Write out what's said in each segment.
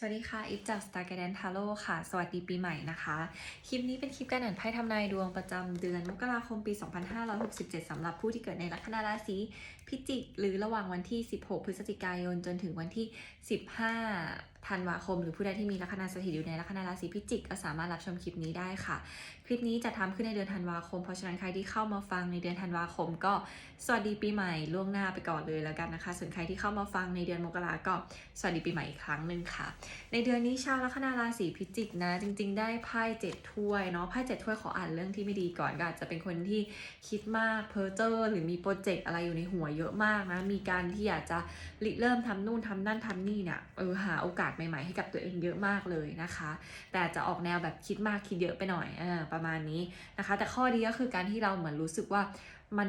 สวัสดีค่ะ อิฟจาก Star g u i d a n c e Tarot ค่ะ สวัสดีปีใหม่นะคะ คลิปนี้เป็นคลิปการอ่านไพ่ทำนายดวงประจำเดือนมกราคมปี 2567 สำหรับผู้ที่เกิดในลัคนาราศีพิจิก หรือระหว่างวันที่ 16 พฤศจิกายนจนถึงวันที่ 15ธันวาคม หรือผู้ใดที่มีลัคนาสถิตอยู่ในลัคนาราศีพิจิกก็สามารถรับชมคลิปนี้ได้ค่ะ คลิปนี้จะทำขึ้นในเดือนธันวาคม เพราะฉะนั้นใครที่เข้ามาฟังในเดือนธันวาคม ก็สวัสดีปีใหม่ล่วงหน้าไปก่อนเลยแล้วกันนะคะ ส่วนใครที่เข้ามาฟังในเดือนมกราก็สวัสดีปีใหม่อีกครั้งหนึ่งค่ะ ในเดือนนี้ชาวลัคนาราศีพิจิกนะ จริง ๆ ได้ไพ่เจ็ดถ้วยเนาะไพ่เจ็ดถ้วยขออ่านเรื่องที่ไม่ดีก่อนก็อาจจะเป็นคนที่คิดมากเพ้อเจ้อหรือมีโปรเจกต์อะไรอยู่ในหัวเยอะมากนะมีการที่อยากจะริเริ่มทำนู่นทำนั่นทำนี่เนี่ยเออหาโอกาสใหม่ๆให้กับตัวเองเยอะมากเลยนะคะ แต่จะออกแนวแบบคิดมากคิดเยอะไปหน่อยอประมาณนี้นะคะ แต่ข้อดีก็คือการที่เราเหมือนรู้สึกว่ามัน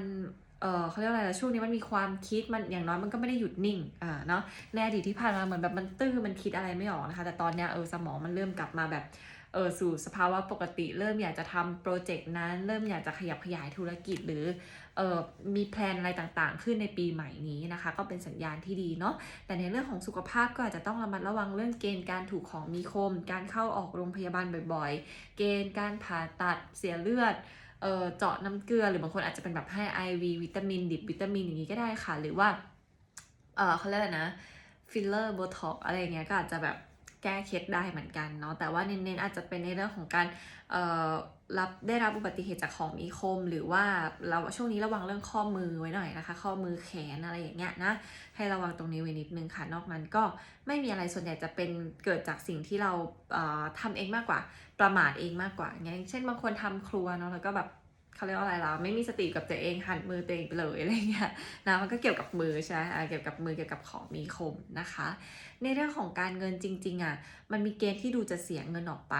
เออเขาเรียกว่าอะไรละช่วงนี้มันมีความคิดมันอย่างน้อยมันก็ไม่ได้หยุดนิ่งอ่าเนาะในอดีตที่ผ่านมาเหมือนแบบมันตื้อมันคิดอะไรไม่ออกนะคะ แต่ตอนเนี้ยเออสมองมันเริ่มกลับมาแบบเออสู่สภาวะปกติ เริ่มอยากจะทำโปรเจกต์นั้น เริ่มอยากจะขยับขยายธุรกิจหรือ มีแพลนอะไรต่างๆ ขึ้นในปีใหม่นี้นะคะ ก็เป็นสัญญาณที่ดีเนาะแต่ในเรื่องของสุขภาพก็อาจจะต้องระมัดระวังเรื่องเกณฑ์การถูกของมีคม การเข้าออกโรงพยาบาลบ่อยๆ เกณฑ์การผ่าตัดเสียเลือดเออเจาะน้ำเกลือหรือบางคนอาจจะเป็นแบบให้ IV วิตามิน ดิบวิตามินอย่างนี้ก็ได้ค่ะ หรือว่าเออเขาเรียกอะไรนะฟิลเลอร์โบท็อกอะไรเงี้ยก็อาจจะแบบ แก้เคล็ดได้เหมือนกันเนาะแต่ว่าเน้นๆอาจจะเป็นในเรื่องของการเอ่อรับได้รับอุบัติเหตุจากของมีคม หรือว่าเราช่วงนี้ระวังเรื่องข้อมือไว้หน่อยนะคะ ข้อมือแขนอะไรอย่างเงี้ยนะให้ระวังตรงนี้ไว้นิดนึงค่ะ นอกนั้นก็ไม่มีอะไรส่วนใหญ่จะเป็นเกิดจากสิ่งที่เราเอ่อทำเองมากกว่า ประมาทเองมากกว่าอย่างเช่นบางคนทำครัวเนาะแล้วก็แบบ เขาเรียกว่าอะไรล่ะไม่มีสติกับตัวเองหันมือตัวเองไปเลยอะไรเงี้ยนะมันก็เกี่ยวกับมือใช่ไหมเกี่ยวกับมือเกี่ยวกับของมีคมนะคะ ในเรื่องของการเงินจริงๆอะมันมีเกณฑ์ที่ดูจะเสียเงินออกไป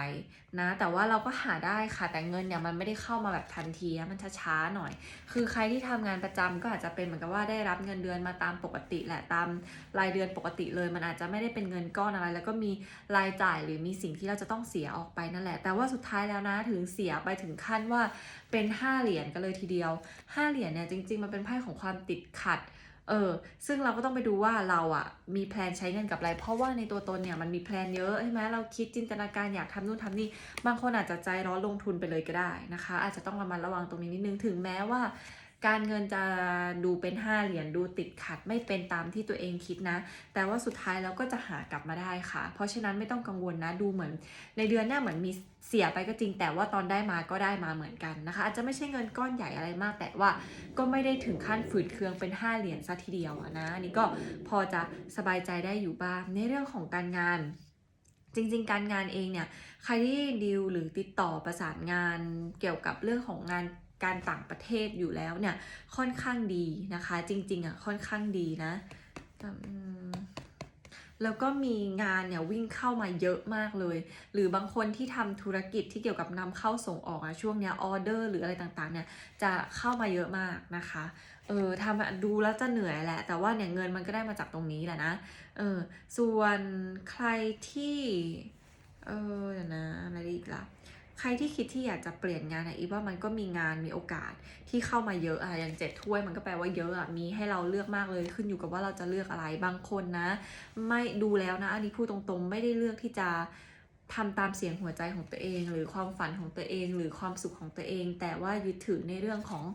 นะแต่ว่าเราก็หาได้ค่ะแต่เงินเนี่ยมันไม่ได้เข้ามาแบบทันทีนะมันช้าๆหน่อย คือใครที่ทำงานประจำก็อาจจะเป็นเหมือนกับว่าได้รับเงินเดือนมาตามปกติแหละตามรายเดือนปกติเลย มันอาจจะไม่ได้เป็นเงินก้อนอะไร แล้วก็มีรายจ่ายหรือมีสิ่งที่เราจะต้องเสียออกไปนั่นแหละ แต่ว่าสุดท้ายแล้วนะถึงเสียไปถึงขั้นว่าเป็น 5 เหรียญกันเลยทีเดียว 5 เหรียญเนี่ยจริง ๆ มันเป็นไพ่ของความติดขัดเออซึ่งเราก็ต้องไปดูว่าเราอะมีแพลนใช้เงินกับอะไร เพราะว่าในตัวตนเนี่ยมันมีแพลนเยอะใช่ไหมเราคิดจินตนาการอยากทำนู่นทำนี่บางคนอาจจะใจร้อนลงทุนไปเลยก็ได้นะคะ อาจจะต้องระมัดระวังตรงนี้นิดนึงถึงแม้ว่า การเงินจะดูเป็น 5 เหรียญดูติดขัดไม่เป็นตามที่ตัวเองคิดนะ แต่ว่าสุดท้ายแล้วก็จะหากลับมาได้ค่ะ เพราะฉะนั้นไม่ต้องกังวลนะดูเหมือน ในเดือนเนี้ยเหมือนมีเสียไปก็จริง แต่ว่าตอนได้มาก็ได้มาเหมือนกันนะคะ อาจจะไม่ใช่เงินก้อนใหญ่อะไรมาก แต่ว่าก็ไม่ได้ถึงขั้นฝืดเคืองเป็น 5 เหรียญซะทีเดียวนะนนี่ก็พอจะสบายใจได้อยู่บ้างในเรื่องของการงานจริงๆ การงานเองเนี่ย ใครที่ดีลหรือติดต่อประสานงานเกี่ยวกับเรื่องของงาน การต่างประเทศอยู่แล้วเนี่ยค่อนข้างดีนะคะ จริงๆอะค่อนข้างดีนะแล้วก็มีงานเนี่ยวิ่งเข้ามาเยอะมากเลย หรือบางคนที่ทำธุรกิจที่เกี่ยวกับนำเข้าส่งออกอะช่วงเนี้ยออเดอร์หรืออะไรต่างๆเนี่ยจะเข้ามาเยอะมากนะคะ เออทำอะดูแล้วจะเหนื่อยแหละ แต่ว่าเนี่ยเงินมันก็ได้มาจากตรงนี้แหละนะ เออส่วนใครที่ เออเดี๋ยวนะอะไรอีกล่ะ ใครที่คิดที่อยากจะเปลี่ยนงานอะอีฟว่ามันก็มีงานมีโอกาสที่เข้ามาเยอะอะอย่างเจ็ดถ้วยมันก็แปลว่าเยอะอะมีให้เราเลือกมากเลยขึ้นอยู่กับว่าเราจะเลือกอะไรบางคนนะ ไม่ดูแล้วนะ อันนี้พูดตรงๆ ไม่ได้เลือกที่จะทำตามเสียงหัวใจของตัวเอง หรือความฝันของตัวเอง หรือความสุขของตัวเอง แต่ว่ายึดถือในเรื่องของ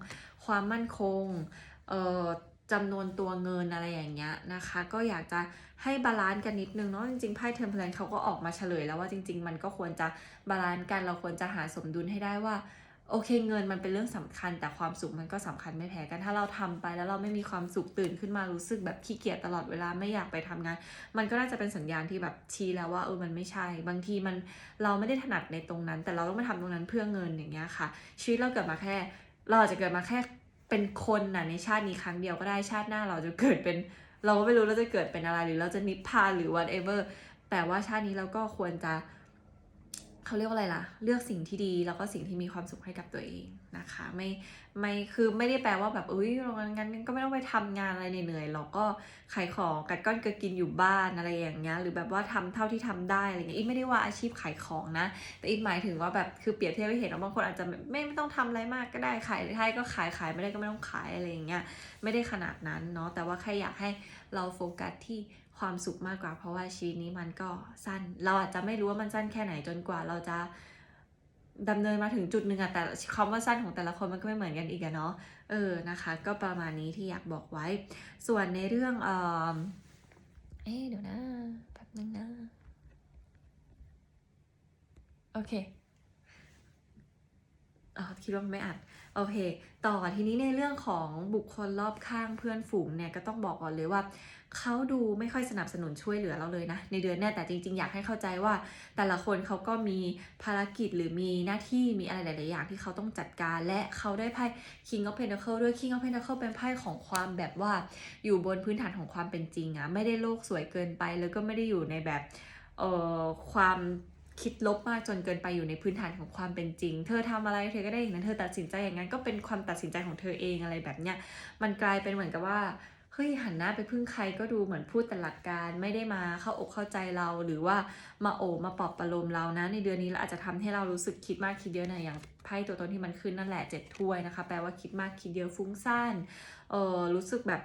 ความมั่นคงเอ่อ จำนวนตัวเงินอะไรอย่างเงี้ยนะคะ ก็อยากจะให้บาลานซ์กันนิดนึงเนาะจริงๆไพ่เทมเพลนเขาก็ออกมาเฉลยแล้วว่าจริง ๆ มันก็ควรจะบาลานซ์กันเราควรจะหาสมดุลให้ได้ว่าโอเคเงินมันเป็นเรื่องสำคัญ แต่ความสุขมันก็สำคัญไม่แพ้กันถ้าเราทำไปแล้วเราไม่มีความสุขตื่นขึ้นมารู้สึกแบบขี้เกียจตลอดเวลาไม่อยากไปทำงาน มันก็น่าจะเป็นสัญญาณที่แบบชี้แล้วว่าเออมันไม่ใช่ บางทีมันเราไม่ได้ถนัดในตรงนั้น แต่เราต้องมาทำตรงนั้นเพื่อเงินอย่างเงี้ยค่ะชีวิตเราเกิดมาแค่ เราอาจจะเกิดมาแค่ เป็นคนน่ะในชาตินี้ครั้งเดียวก็ได้ชาติหน้าเราจะเกิดเป็น เราก็ไม่รู้เราจะเกิดเป็นอะไรหรือเราจะนิพพานหรือ whatever แต่ว่าชาตินี้เราก็ควรจะ เขาเรียกว่าอะไรล่ะ เลือกสิ่งที่ดีแล้วก็สิ่งที่มีความสุขให้กับตัวเองนะคะ ไม่ไม่คือไม่ได้แปลว่าแบบอุ้ยงั้นก็ไม่ต้องไปทำงานอะไรเหนื่อยๆหรอกก็ขายของกัดก้อนเกลือกินอยู่บ้านอะไรอย่างเงี้ยหรือแบบว่าทำเท่าที่ทำได้อะไรเงี้ยอีกไม่ได้ว่าอาชีพขายของนะ แต่อีกหมายถึงว่าแบบคือเปรียบเทียบให้เห็นว่าบางคนอาจจะไม่ไม่ต้องทำอะไรมากก็ได้ขายได้ก็ขายขายไม่ได้ก็ไม่ต้องขายอะไรอย่างเงี้ยไม่ได้ขนาดนั้นเนาะแต่ว่าแค่อยากให้เราโฟกัสที่ ความสุขมากกว่า เพราะว่าชีวิตนี้มันก็สั้น เราอาจจะไม่รู้ว่ามันสั้นแค่ไหนจนกว่าเราจะดำเนินมาถึงจุดหนึ่งอะแต่คำว่าสั้นของแต่ละคนมันก็ไม่เหมือนกันอีกอะเนาะเออนะคะ ก็ประมาณนี้ที่อยากบอกไว้ ส่วนในเรื่องเออเอ๊เดี๋ยวนะแป๊บนึงนะโอเค คิดว่ามันไม่อัดโอเค ต่อทีนี้ในเรื่องของบุคคลรอบข้างเพื่อนฝูงเนี่ยก็ต้องบอกก่อนเลยว่าเขาดูไม่ค่อยสนับสนุนช่วยเหลือเราเลยนะ ในเดือนนี้แต่จริง ๆ อยากให้เข้าใจว่า แต่ละคนเขาก็มีภารกิจหรือมีหน้าที่มีอะไรหลาย ๆ อย่างที่เขาต้องจัดการและเขาได้ไพ่ King of Pentacle ด้วย King of Pentacle เป็นไพ่ของความแบบว่าอยู่บนพื้นฐานของความเป็นจริงอะไม่ได้โลกสวยเกินไป แล้วก็ไม่ได้อยู่ในแบบเอ่อความ คิดลบมากจนเกินไปอยู่ในพื้นฐานของความเป็นจริง เธอทำอะไรเธอก็ได้อย่างนั้น เธอตัดสินใจอย่างนั้นก็เป็นความตัดสินใจของเธอเองอะไรแบบเนี้ย มันกลายเป็นเหมือนกับว่า เฮ้ยหันหน้าไปพึ่งใครก็ดูเหมือนพูดแต่หลักการไม่ได้มาเข้าอกเข้าใจเราหรือว่ามาโอบมาปลอบประโลมเรานะ ในเดือนนี้เราอาจจะทำให้เรารู้สึกคิดมากคิดเยอะหน่อยอย่างไพ่ตัวตนที่มันขึ้นนั่นแหละเจ็ดถ้วยนะคะ แปลว่าคิดมากคิดเยอะฟุ้งซ่าน เออรู้สึกแบบ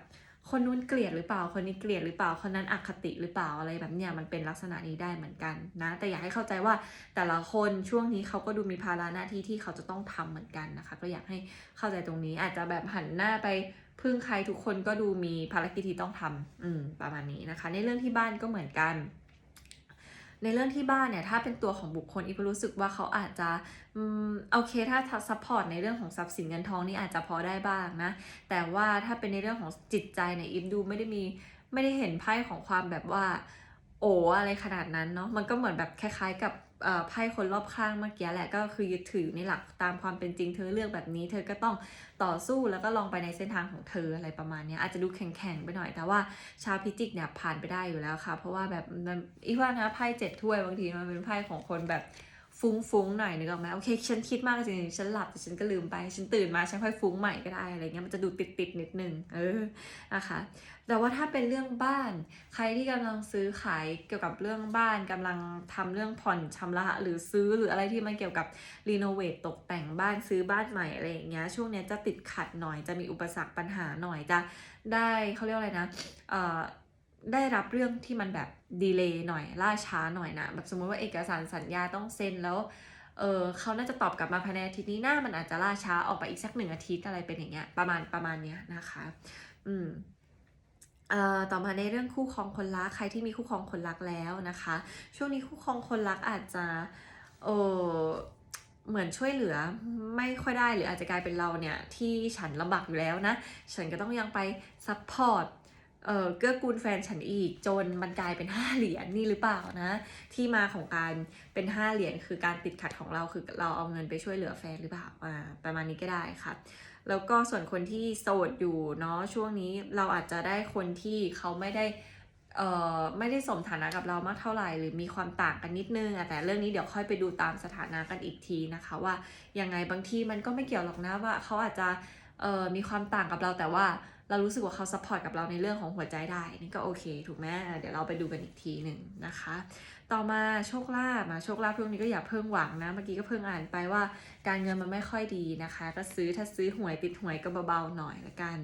คนนู้นเกลียดหรือเปล่า คนนี้เกลียดหรือเปล่า คนนั้นอคติหรือเปล่าอะไรแบบเนี้ยมันเป็นลักษณะนี้ได้เหมือนกันนะ แต่อยากให้เข้าใจว่าแต่ละคนช่วงนี้เขาก็ดูมีภาระหน้าที่ที่เขาจะต้องทำเหมือนกันนะคะ ก็อยากให้เข้าใจตรงนี้อาจจะแบบหันหน้าไปพึ่งใครทุกคนก็ดูมีภารกิจที่ต้องทำอืมประมาณนี้นะคะ ในเรื่องที่บ้านก็เหมือนกัน ในเรื่องที่บ้านเนี่ยถ้าเป็นตัวของบุคคลอีฟรู้สึกว่าเขาอาจจะอืมโอเคถ้าซัพพอร์ตในเรื่องของทรัพย์สินเงินทองนี่อาจจะพอได้บ้างนะ แต่ว่าถ้าเป็นในเรื่องของจิตใจเนี่ยอีฟดูไม่ได้มีไม่ได้เห็นไพ่ของความแบบว่า โอ้อะไรขนาดนั้นเนาะมันก็เหมือนแบบคล้ายๆกับ ไพ่คนรอบข้างเมื่อกี้แหละก็คือยึดถือในหลักตามความเป็นจริงเธอเลือกแบบนี้ เธอก็ต้องต่อสู้แล้วก็ลองไปในเส้นทางของเธออะไรประมาณนี้อาจจะดูแข็งๆไปหน่อย แต่ว่าชาวพิจิกเนี่ยผ่านไปได้อยู่แล้วค่ะ เพราะว่าแบบอีกว่านะไพ่เจ็ดถ้วยบางทีมันเป็นไพ่ของคนแบบ ฟุ้งๆหน่อยนึกออกไหมโอเคฉันคิดมากจริงๆฉันหลับแต่ฉันก็ลืมไป ฉันตื่นมาฉันค่อยฟุ้งใหม่ก็ได้อะไรเงี้ยมันจะดูติดๆนิดนึงเออนะคะแต่ว่าถ้าเป็นเรื่องบ้าน ใครที่กำลังซื้อขายเกี่ยวกับเรื่องบ้านกำลังทำเรื่องผ่อนชำระหรือซื้อหรืออะไรที่มันเกี่ยวกับรีโนเวทตกแต่งบ้านซื้อบ้านใหม่อะไรอย่างเงี้ยช่วงเนี้ยจะติดขัดหน่อยจะมีอุปสรรคปัญหาหน่อยจะได้เขาเรียกอะไรนะเอ่อ ได้รับเรื่องที่มันแบบดีเลย์หน่อยล่าช้าหน่อยนะแบบสมมติว่าเอกสารสัญญาต้องเซ็นแล้วเออเขาน่าจะตอบกลับมาภายในอาทิตย์นี้หน้ามันอาจจะล่าช้าออกไปอีกสักหนึ่งอาทิตย์อะไรเป็นอย่างเงี้ยประมาณประมาณเนี้ยนะคะ อืมเอ่อต่อมาในเรื่องคู่ครองคนรักใครที่มีคู่ครองคนรักแล้วนะคะ ช่วงนี้คู่ครองคนรักอาจจะเออเหมือนช่วยเหลือไม่ค่อยได้หรืออาจจะกลายเป็นเราเนี่ยที่ฉันลำบากอยู่แล้วนะ ฉันก็ต้องยังไปซัพพอร์ต เออเกื้อกูลแฟนฉันอีกจนมันกลายเป็น 5 เหรียญนี่หรือเปล่านะ ที่มาของการเป็น 5 เหรียญคือการติดขัดของเราคือเราเอาเงินไปช่วยเหลือแฟนหรือเปล่าอ่าประมาณนี้ก็ได้ค่ะแล้วก็ส่วนคนที่โสดอยู่เนาะช่วงนี้เราอาจจะได้คนที่เขาไม่ได้เอ่อไม่ได้สมฐานะกับเรามากเท่าไหร่หรือมีความต่างกันนิดนึงแต่เรื่องนี้เดี๋ยวค่อยไปดูตามสถานะกันอีกทีนะคะว่ายังไงบางทีมันก็ไม่เกี่ยวหรอกนะว่าเขาอาจจะเอ่อมีความต่างกับเราแต่ว่า เรารู้สึกว่าเขาซัพพอร์ตกับเราในเรื่องของหัวใจได้นี่ก็โอเค ถูกไหมเดี๋ยวเราไปดูกันอีกทีหนึ่งนะคะ ต่อมาโชคลาภมาโชคลาภพวกนี้ก็อย่าเพิ่งหวังนะ เมื่อกี้ก็เพิ่งอ่านไปว่า การเงินมันไม่ค่อยดีนะคะ ก็ซื้อถ้าซื้อหวยติดหวยก็เบาๆหน่อยละกัน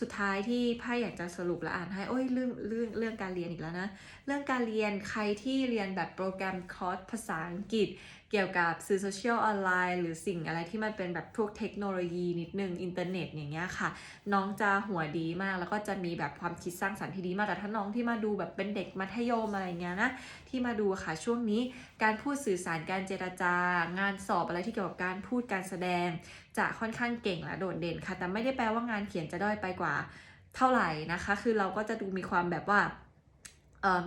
สุดท้ายที่ไพ่อยากจะสรุปและอ่านให้โอ้ยเรื่องเรื่องเรื่องการเรียนอีกแล้วนะ เรื่องการเรียนใครที่เรียนแบบโปรแกรมคอร์สภาษาอังกฤษเกี่ยวกับสื่อโซเชียลออนไลน์หรือสิ่งอะไรที่มันเป็นแบบพวกเทคโนโลยีนิดนึงอินเทอร์เน็ตอย่างเงี้ยค่ะ น้องจะหัวดีมากแล้วก็จะมีแบบความคิดสร้างสรรค์ที่ดีมากแต่ถ้าน้องที่มาดูแบบเป็นเด็กมัธยมอะไรเงี้ยนะที่มาดูค่ะช่วงนี้การพูดสื่อสารการเจรจา งานสอบอะไรที่เกี่ยวกับการพูดการแสดง จะค่อนข้างเก่งและโดดเด่นค่ะ แต่ไม่ได้แปลว่างานเขียนจะด้อยไปกว่าเท่าไหร่นะคะ คือเราก็จะดูมีความแบบว่า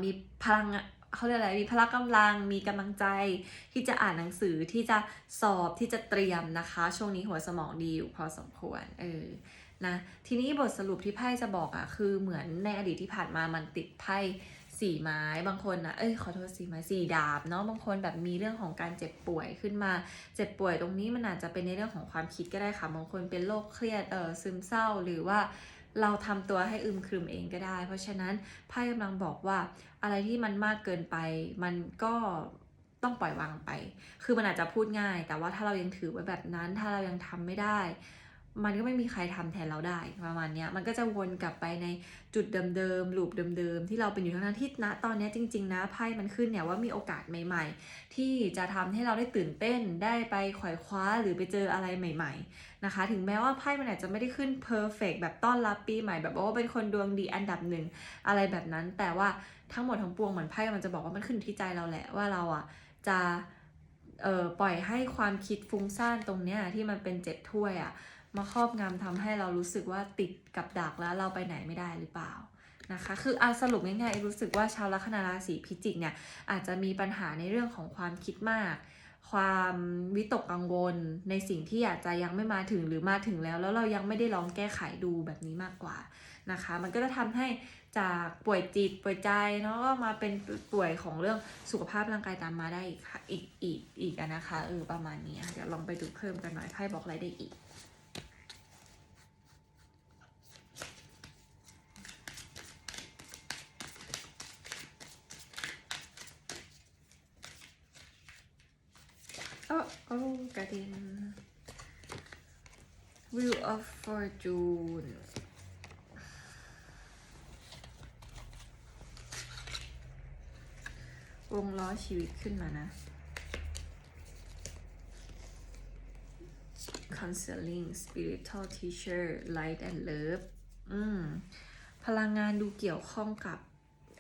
มีพลัง เขาเรียกอะไรมีพละกำลังมีกำลังใจ ที่จะอ่านหนังสือที่จะสอบที่จะเตรียมนะคะ ช่วงนี้หัวสมองดีอยู่พอสมควรเออนะทีนี้บทสรุปที่ไพ่จะบอกอะ่ะคือเหมือนในอดีตที่ผ่านมามันติดไพ่สี่ไม้บางคนนะเอ้ยขอโทษสี่ไม้สี่ดาบเนาะบางคนแบบมีเรื่องของการเจ็บป่วยขึ้นมา เจ็บป่วยตรงนี้มันอาจจะเป็นในเรื่องของความคิดก็ได้ค่ะบางคนเป็นโรคเครียดเออซึมเศร้าหรือว่า เราทำตัวให้อึมครึมเองก็ได้ เพราะฉะนั้นไพ่กำลังบอกว่าอะไรที่มันมากเกินไป มันก็ต้องปล่อยวางไป คือมันอาจจะพูดง่าย แต่ว่าถ้าเรายังถือไว้แบบนั้น ถ้าเรายังทำไม่ได้ มันก็ไม่มีใครทำแทนเราได้ประมาณนี้มันก็จะวนกลับไปในจุดเดิมๆลูปเดิมๆที่เราเป็นอยู่ทั้งนั้นที่ณตอนนี้จริง ๆ นะไพ่มันขึ้นเนี่ยว่ามีโอกาสใหม่ ๆ ที่จะทำให้เราได้ตื่นเต้นได้ไปขวายคว้าหรือไปเจออะไรใหม่ ๆนะคะ ถึงแม้ว่าไพ่มันอาจจะไม่ได้ขึ้นเพอร์เฟกแบบต้อนรับปีใหม่แบบว่าเป็นคนดวงดีอันดับหนึ่งอะไรแบบนั้น แต่ว่าทั้งหมดทั้งปวงเหมือนไพ่มันจะบอกว่ามันขึ้นที่ใจเราแหละว่าเราอะจะเอ่อปล่อยให้ความคิดฟุ้งซ่านตรงเนี้ยที่มันเป็นเจ็ดถ้วยอะ มาครอบงำทำให้เรารู้สึกว่าติดกับดักแล้วเราไปไหนไม่ได้หรือเปล่านะคะคืออาสรุปง่ายๆรู้สึกว่าชาวลัคนาราศีพิจิกเนี่ยอาจจะมีปัญหาในเรื่องของความคิดมาก ความวิตกกังวลในสิ่งที่อาจจะยังไม่มาถึงหรือมาถึงแล้ว แล้วเรายังไม่ได้ลองแก้ไขดูแบบนี้มากกว่านะคะ มันก็จะทำให้จากป่วยจิตป่วยใจเนาะก็มาเป็นป่วยของเรื่องสุขภาพร่างกายตามมาได้อีกอีกอีกอีกนะคะเออประมาณนี้เดี๋ยวลองไปดูเพิ่มกันหน่อยไพ่บอกอะไรได้อีก โอ้กระเด็น Wheel of Fortune วงล้อชีวิตขึ้นมานะ Counseling Spiritual Teacher Light and Love อืม พลังงานดูเกี่ยวข้องกับ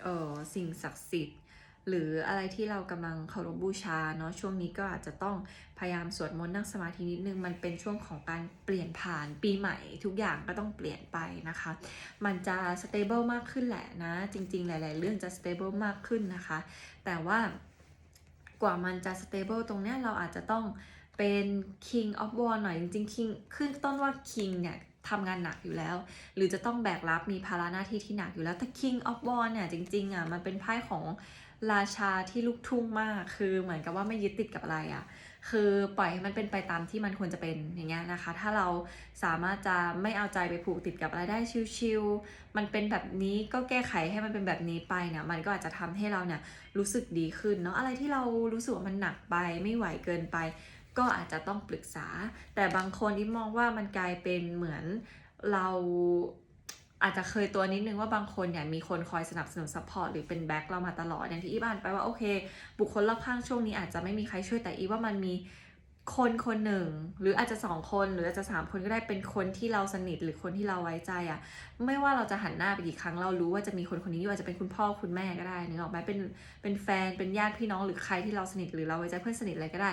เอ่อ สิ่งศักดิ์สิทธิ์ หรืออะไรที่เรากำลังเคารพบูชาเนาะช่วงนี้ก็อาจจะต้องพยายามสวดมนต์นั่งสมาธินิดนึง มันเป็นช่วงของการเปลี่ยนผ่านปีใหม่ ทุกอย่างก็ต้องเปลี่ยนไปนะคะ มันจะ stable มากขึ้นแหละนะ จริง ๆ หลาย ๆ เรื่องจะ stable มากขึ้นนะคะ แต่ว่ากว่ามันจะ stable ตรงนี้เราอาจจะต้องเป็น king of war หน่อยจริงๆ king ขึ้นต้นว่า king เนี่ยทำงานหนักอยู่แล้ว หรือจะต้องแบกรับมีภาระหน้าที่ที่หนักอยู่แล้วแต่ king of war เนี่ยจริงๆอะมันเป็นไพ่ของ ราชาที่ลุกทุ่งมาก คือเหมือนกับว่าไม่ยึดติดกับอะไรอะ คือปล่อยให้มันเป็นไปตามที่มันควรจะเป็นอย่างเงี้ยนะคะ ถ้าเราสามารถจะไม่เอาใจไปผูกติดกับอะไรได้ชิวๆมันเป็นแบบนี้ก็แก้ไขให้มันเป็นแบบนี้ไปเนี่ยมันก็อาจจะทำให้เราเนี่ยรู้สึกดีขึ้นเนาะอะไรที่เรารู้สึกว่ามันหนักไปไม่ไหวเกินไป ก็อาจจะต้องปรึกษา แต่บางคนที่มองว่ามันกลายเป็นเหมือนเรา อาจจะเคยตัวนิดนึงว่าบางคนเนี่ยมีคนคอยสนับสนุนซัพพอร์ตหรือเป็นแบ็คเรามาตลอดอย่างที่อีบ้านไปว่าโอเค บุคคลรอบข้างช่วงนี้อาจจะไม่มีใครช่วยแต่อีว่ามันมีคนคนหนึ่ง หรืออาจจะสองคนหรืออาจจะสามคนก็ได้เป็นคนที่เราสนิทหรือคนที่เราไว้ใจอะ่ะไม่ว่าเราจะหันหน้าไปกี่ครั้งเรารู้ว่าจะมีคนคนนี้อยู่อาจจะเป็นคุณพ่อคุณแม่ก็ได้นึกออกไหมเป็นเป็นแฟนเป็นญาติพี่น้องหรือใครที่เราสนิทหรือเราไว้ใจเพื่อนสนิทอะไรก็ได้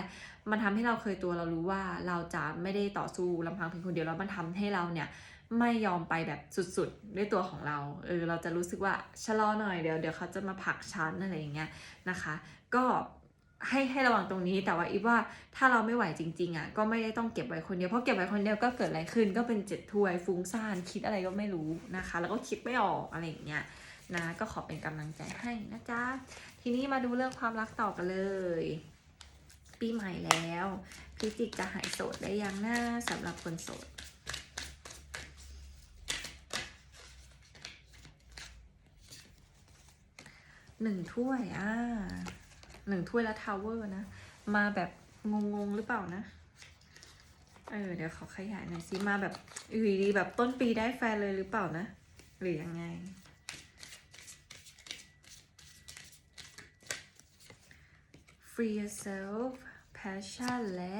มันทำให้เราเคยตัวเรารู้ว่าเราจะไม่ได้ต่อสู้ลำพังเพียงคนเดียวแล้วมันทำให้เราเนี่ย ไม่ยอมไปแบบสุดๆ ด้วยตัวของเรา เออ เราจะรู้สึกว่าชะลอหน่อยเดี๋ยวเดี๋ยวเขาจะมาผลักชั้นอะไรอย่างเงี้ยนะคะ ก็ให้ให้ระวังตรงนี้แต่ว่าอีฟว่าถ้าเราไม่ไหวจริงๆอะก็ไม่ได้ต้องเก็บไว้คนเดียวเพราะเก็บไว้คนเดียวก็เกิดอะไรขึ้น ก็เป็นเจ็ดถ้วยฟุ้งซ่านคิดอะไรก็ไม่รู้นะคะ แล้วก็คิดไม่ออกอะไรอย่างเงี้ยนะก็ขอเป็นกำลังใจให้นะจ๊ะทีนี้มาดูเรื่องความรักต่อกันเลย ปีใหม่แล้วพิจิกจะหายโสดได้ยังหนะสำหรับคนโสด หนึ่งถ้วย อ่าหนึ่งถ้วยแล้วทาวเวอร์นะ มาแบบงงๆหรือเปล่านะ เออ เดี๋ยวขอขยายหน่อยสิ มาแบบอยู่ดีๆแบบต้นปีได้แฟนเลยหรือเปล่านะ หรือยังไง free yourself passion และ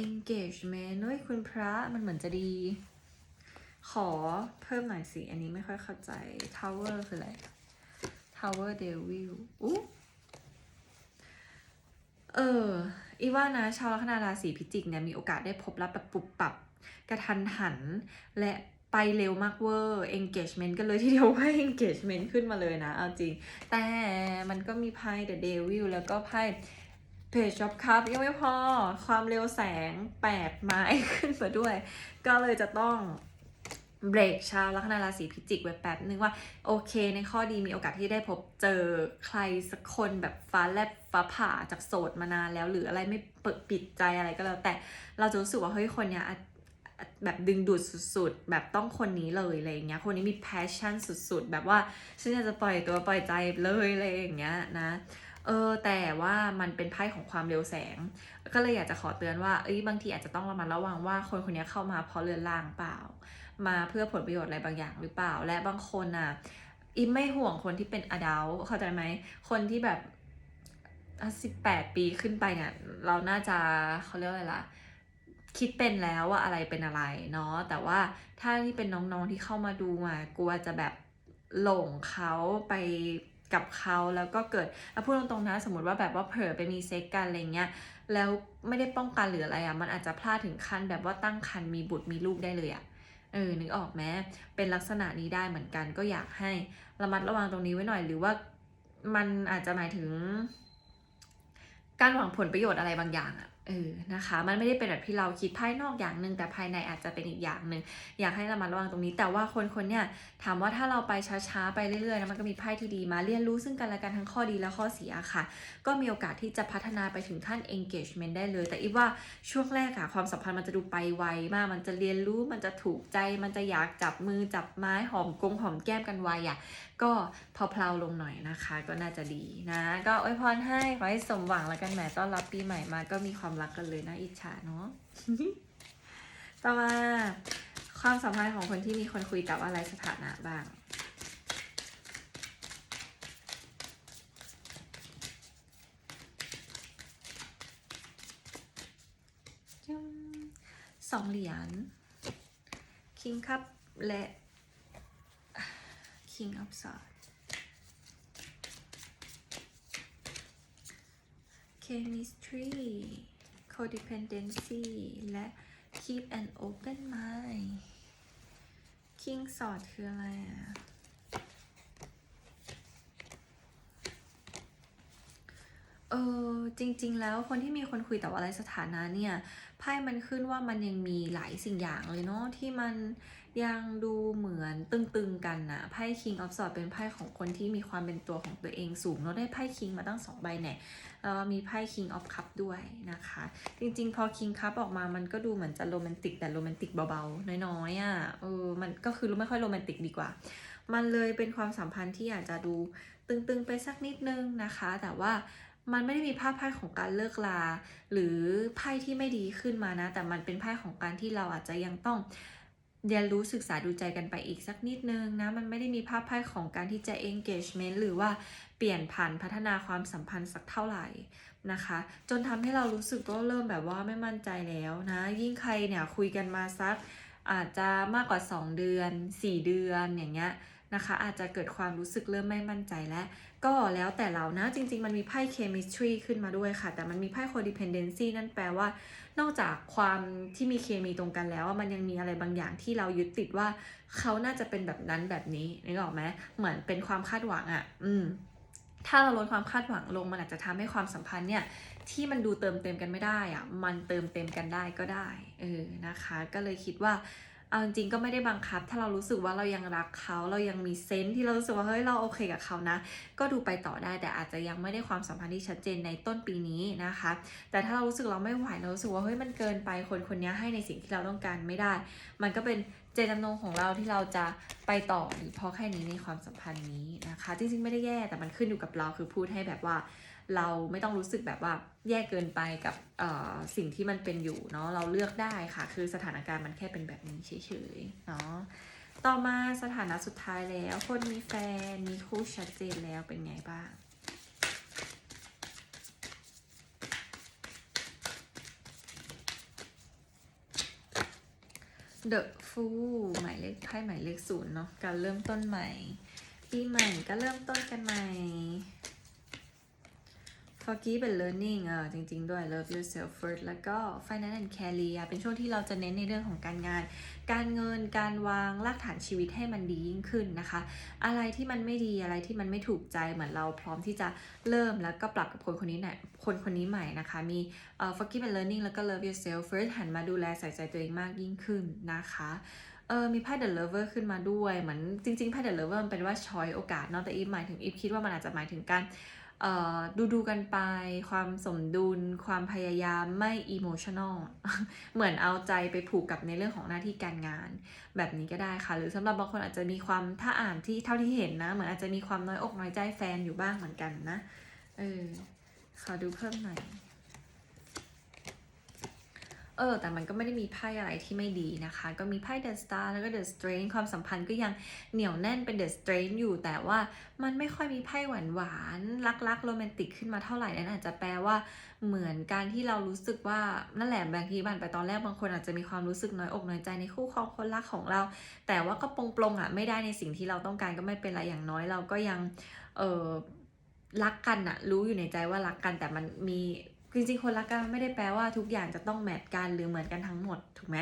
engagement ด้วยคุณพระมันเหมือนจะดี ขอเพิ่มหน่อยสิ อันนี้ไม่ค่อยเข้าใจ tower คืออะไร Tower Devil อู้เออ อีว่านะชาวลัคนาราศีพิจิกเนี่ยมีโอกาสได้พบรักแบบปุบปับกระทันหัน และไปเร็วมากเวอร์ engagement กันเลยทีเดียวว่า engagement ขึ้นมาเลยนะ เอาจริง แต่มันก็มีไพ่ The Devil แล้วก็ไพ่ Page of Cup ยังไม่พอ ความเร็วแสงแปดไม้ขึ้นมาด้วย ก็เลยจะต้อง เบรกชาวลัคนาราศีพิจิกไว้แป๊บนึงว่าโอเคในข้อดีมีโอกาสที่ได้พบเจอใครสักคนแบบฟ้าแลบฟ้าผ่าจากโสดมานานแล้ว หรืออะไรไม่เปิดปิดใจอะไรก็แล้ว แต่เราจะรู้สึกว่าเฮ้ยคนเนี้ยแบบดึงดูดสุดๆ แบบต้องคนนี้เลยอะไรอย่างเงี้ย คนนี้มี passion สุดๆ แบบว่าฉันอยากจะปล่อยตัวปล่อยใจเลยอะไรอย่างเงี้ยนะ เออแต่ว่ามันเป็นไพ่ของความเร็วแสง ก็เลยอยากจะขอเตือนว่า เอ้ยบางทีอาจจะต้องระมัดระวังว่าคนคนนี้เข้ามาเพราะเรือนล่างเปล่า มาเพื่อผลประโยชน์อะไรบางอย่างหรือเปล่า และบางคนอะอิมไม่ห่วงคนที่เป็นอดัลเข้าใจไหม คนที่แบบสิบแปดปีขึ้นไปเนี่ยเราน่าจะเขาเรียกว่าอะไรล่ะ คิดเป็นแล้วว่าอะไรเป็นอะไรเนาะแต่ว่าถ้าที่เป็นน้องๆที่เข้ามาดูอะกลัวจะแบบหลงเขาไปกับเขาแล้วก็เกิดพูดตรงๆนะสมมติว่าแบบว่าเผลอไปมีเซ็กกันอะไรเงี้ยแล้วไม่ได้ป้องกันหรืออะไรอะมันอาจจะพลาดถึงขั้นแบบว่าตั้งครรภ์มีบุตรมีลูกได้เลยอะ เออนึกออกไหมเป็นลักษณะนี้ได้เหมือนกัน ก็อยากให้ระมัดระวังตรงนี้ไว้หน่อย หรือว่ามันอาจจะหมายถึง การหวังผลประโยชน์อะไรบางอย่างอะ เออนะคะ มันไม่ได้เป็นแบบที่เราคิดภายนอกอย่างหนึ่งแต่ภายในอาจจะเป็นอีกอย่างหนึ่งอยากให้เระมัดระวังตรงนี้ แต่ว่าคนคนเนี่ยถามว่าถ้าเราไปช้าๆไปเรื่อยๆนะมันก็มีไพ่ที่ดีมาเรียนรู้ซึ่งกันและกันทั้งข้อดีและข้อเสียค่ะ ก็มีโอกาสที่จะพัฒนาไปถึงขั้น engagement ได้เลย แต่อีว่าช่วงแรกอะความสัมพันธ์มันจะดูไปไวมาก มันจะเรียนรู้มันจะถูกใจ มันจะอยากจับมือจับไม้หอมกงหอมแก้มกันไวอะก็เพลาลงหน่อยนะคะ ก็น่าจะดีนะ ก็อวยพรให้ขอให้สมหวังแล้วกันแหมต้อนรับปีใหม่มาก็มีความรักกันเลยนะอิจฉาเนาะต่อมาความสัมพันธ์ของคนที่มีคนคุยกับอะไรสถานะบ้างสองเหรียญ King Cup และ King of Swords Chemistry Codependency และ Keep an open mind King Sword คืออะไรอะ เออจริง ๆ แล้วคนที่มีคนคุยแต่ว่าอะไรสถานะเนี่ยไพ่มันขึ้นว่ามันยังมีหลายสิ่งอย่างเลยเนาะที่มันยังดูเหมือนตึงๆกันนะไพ่ King of Swords เป็นไพ่ของคนที่มีความเป็นตัวของตัวเองสูงเราได้ไพ่ King มาตั้งสองใบเนี่ยแล้วมีไพ่ King of Cup ด้วยนะคะ จริงๆ พอ King Cup ออกมามันก็ดูเหมือนจะโรแมนติกแต่โรแมนติกเบาๆน้อยๆอะเออมันก็คือไม่ค่อยโรแมนติกดีกว่า มันเลยเป็นความสัมพันธ์ที่อาจจะดูตึงๆไปสักนิดนึงนะคะ แต่ว่า มันไม่ได้มีภาพไพ่ของการเลิกลา หรือไพ่ที่ไม่ดีขึ้นมานะ แต่มันเป็นไพ่ของการที่เราอาจจะยังต้องเรียนรู้ศึกษาดูใจกันไปอีกสักนิดนึงนะ มันไม่ได้มีภาพไพ่ของการที่จะ engagement หรือว่าเปลี่ยนผ่านพัฒนาความสัมพันธ์สักเท่าไหร่นะคะ จนทำให้เรารู้สึกก็เริ่มแบบว่าไม่มั่นใจแล้วนะ ยิ่งใครเนี่ยคุยกันมาสักอาจจะมากกว่า 2 เดือน 4 เดือนอย่างเงี้ยนะคะ อาจจะเกิดความรู้สึกเริ่มไม่มั่นใจแล้ว ก็แล้วแต่เรานะจริง ๆ มันมีไพ่ chemistry ขึ้นมาด้วยค่ะ แต่มันมีไพ่ codependency นั่นแปลว่า นอกจากความที่มีเคมีตรงกันแล้ว มันยังมีอะไรบางอย่างที่เรายึดติดว่าเขาน่าจะเป็นแบบนั้นแบบนี้นึกออกไหมเหมือนเป็นความคาดหวังอะ่ะ อืมถ้าเราลดความคาดหวังลงมันอาจจะทำให้ความสัมพันธ์เนี่ยที่มันดูเติมเต็มกันไม่ได้อะมันเติมเต็มกันได้ก็ได้เออนะคะ ก็เลยคิดว่า เอาจริงก็ไม่ได้บังคับ ถ้าเรารู้สึกว่าเรายังรักเขา เรายังมีเซนส์ที่เรารู้สึกว่าเฮ้ยเราโอเคกับเขานะ ก็ดูไปต่อได้แต่อาจจะยังไม่ได้ความสัมพันธ์ที่ชัดเจนในต้นปีนี้นะคะ แต่ถ้าเรารู้สึกเราไม่ไหวเรารู้สึกว่าเฮ้ยมันเกินไปคนคนนี้ให้ในสิ่งที่เราต้องการไม่ได้ มันก็เป็น เจตจำนงของเราที่เราจะไปต่อหรือเพราะแค่นี้ในความสัมพันธ์นี้นะคะ จริงๆไม่ได้แย่แต่มันขึ้นอยู่กับเราคือพูดให้แบบว่า เราไม่ต้องรู้สึกแบบว่าแย่เกินไปกับสิ่งที่มันเป็นอยู่เนาะเราเลือกได้ค่ะ คือสถานการณ์มันแค่เป็นแบบนี้เฉยๆเนาะต่อมาสถานะสุดท้ายแล้ว คนมีแฟนมีคู่ชัดเจนแล้วเป็นไงบ้าง The Fool หมายเลขไพ่หมายเลขศูนย์เนาะการเริ่มต้นใหม่ ปีใหม่ก็เริ่มต้นกันใหม่ Forgive and Learning อะจริง ๆ ด้วย Love Yourself First แล้วก็ Finance and Career เป็นช่วงที่เราจะเน้นในเรื่องของการงาน การเงิน การวางรากฐานชีวิตให้มันดียิ่งขึ้นนะคะ อะไรที่มันไม่ดีอะไรที่มันไม่ถูกใจเหมือนเราพร้อมที่จะเริ่มแล้วก็ปรับกับคนคนนี้หนคนคนนี้ใหม่นะคะ มีเอ่อ Forgive and Learning แล้วก็ Love Yourself First หันมาดูแลใส่ใจตัวเองมากยิ่งขึ้นนะคะเออมีไพ่ The Lover ขึ้นมาด้วยเหมือนจริงๆไพ่ The Lover มันเป็นว่าชอยโอกาสเนาะแต่อีฟหมายถึงอีฟคิดว่ามันอาจจะหมายถึงการ ดูดูกันไป ความสมดุล ความพยายามไม่อิโมชั่นอลเหมือนเอาใจไปผูกกับในเรื่องของหน้าที่การงาน แบบนี้ก็ได้ค่ะ หรือสำหรับบางคนอาจจะมีความถ้าอ่านที่เท่าที่เห็นนะ เหมือนอาจจะมีความน้อยอกน้อยใจแฟนอยู่บ้างเหมือนกันนะ เออขอดูเพิ่มหน่อย ออ แต่มันก็ไม่ได้มีไพ่อะไรที่ไม่ดีนะคะ ก็มีไพ่ The Star แล้วก็ The Strain ความสัมพันธ์ก็ยังเหนียวแน่นเป็น The Strain อยู่ แต่ว่ามันไม่ค่อยมีไพ่หวานหวานๆรักๆโรแมนติกขึ้นมาเท่าไหร่นั่นอาจจะแปลว่าเหมือนการที่เรารู้สึกว่านั่นแหละบางทีบันไปตอนแรกบางคนอาจจะมีความรู้สึกน้อยอกน้อยใจในคู่ครองคนรักของเรา แต่ว่าก็ปลงปลงอะไม่ได้ในสิ่งที่เราต้องการก็ไม่เป็นไรอย่างน้อยเราก็ยังเออรักกันอะรู้อยู่ในใจว่ารักกันแต่มันมี จริงๆคนรักกันไม่ได้แปลว่าทุกอย่างจะต้องแมทกันหรือเหมือนกันทั้งหมดถูกไหม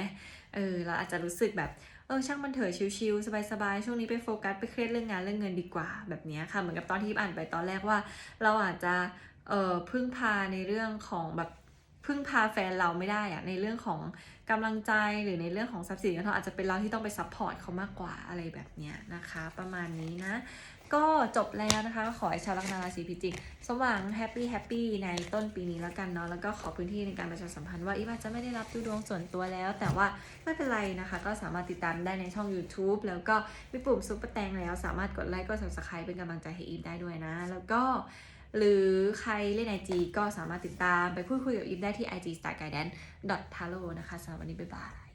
เออเราอาจจะรู้สึกแบบเออช่างมันเถอะชิลๆสบายๆช่วงนี้ไปโฟกัสไปเครียดเรื่องงานเรื่องเงินดีกว่าแบบนี้ค่ะเหมือนกับตอนที่อ่านไปตอนแรกว่า เราอาจจะเออพึ่งพาในเรื่องของแบบพึ่งพาแฟนเราไม่ได้อะในเรื่องของกำลังใจหรือในเรื่องของทรัพย์สินเงินทองอาจจะเป็นเราที่ต้องไปซัพพอร์ตเขามากกว่าอะไรแบบเนี้ยนะคะ ประมาณนี้นะ ก็จบแล้วนะคะ ขอให้ชาวลัคนาราศีพิจิกสมหวังแฮปปี้แฮปปี้ในต้นปีนี้แล้วกันเนาะแล้วก็ขอพื้นที่ในการประชาสัมพันธ์ว่าอีฟอาจจะไม่ได้รับดูดวงส่วนตัวแล้ว แต่ว่าไม่เป็นไรนะคะ ก็สามารถติดตามได้ในช่อง YouTube แล้วก็มีปุ่มซุปเปอร์แตงแล้ว สามารถกดไลค์กด subscribe เป็นกำลังใจให้อีฟได้ด้วยนะ แล้วก็หรือใครเล่น IG ก็สามารถติดตามไปพูดคุยกับอีฟได้ที่ IG star guidance taro นะคะสำหรับวันนี้บ๊ายบาย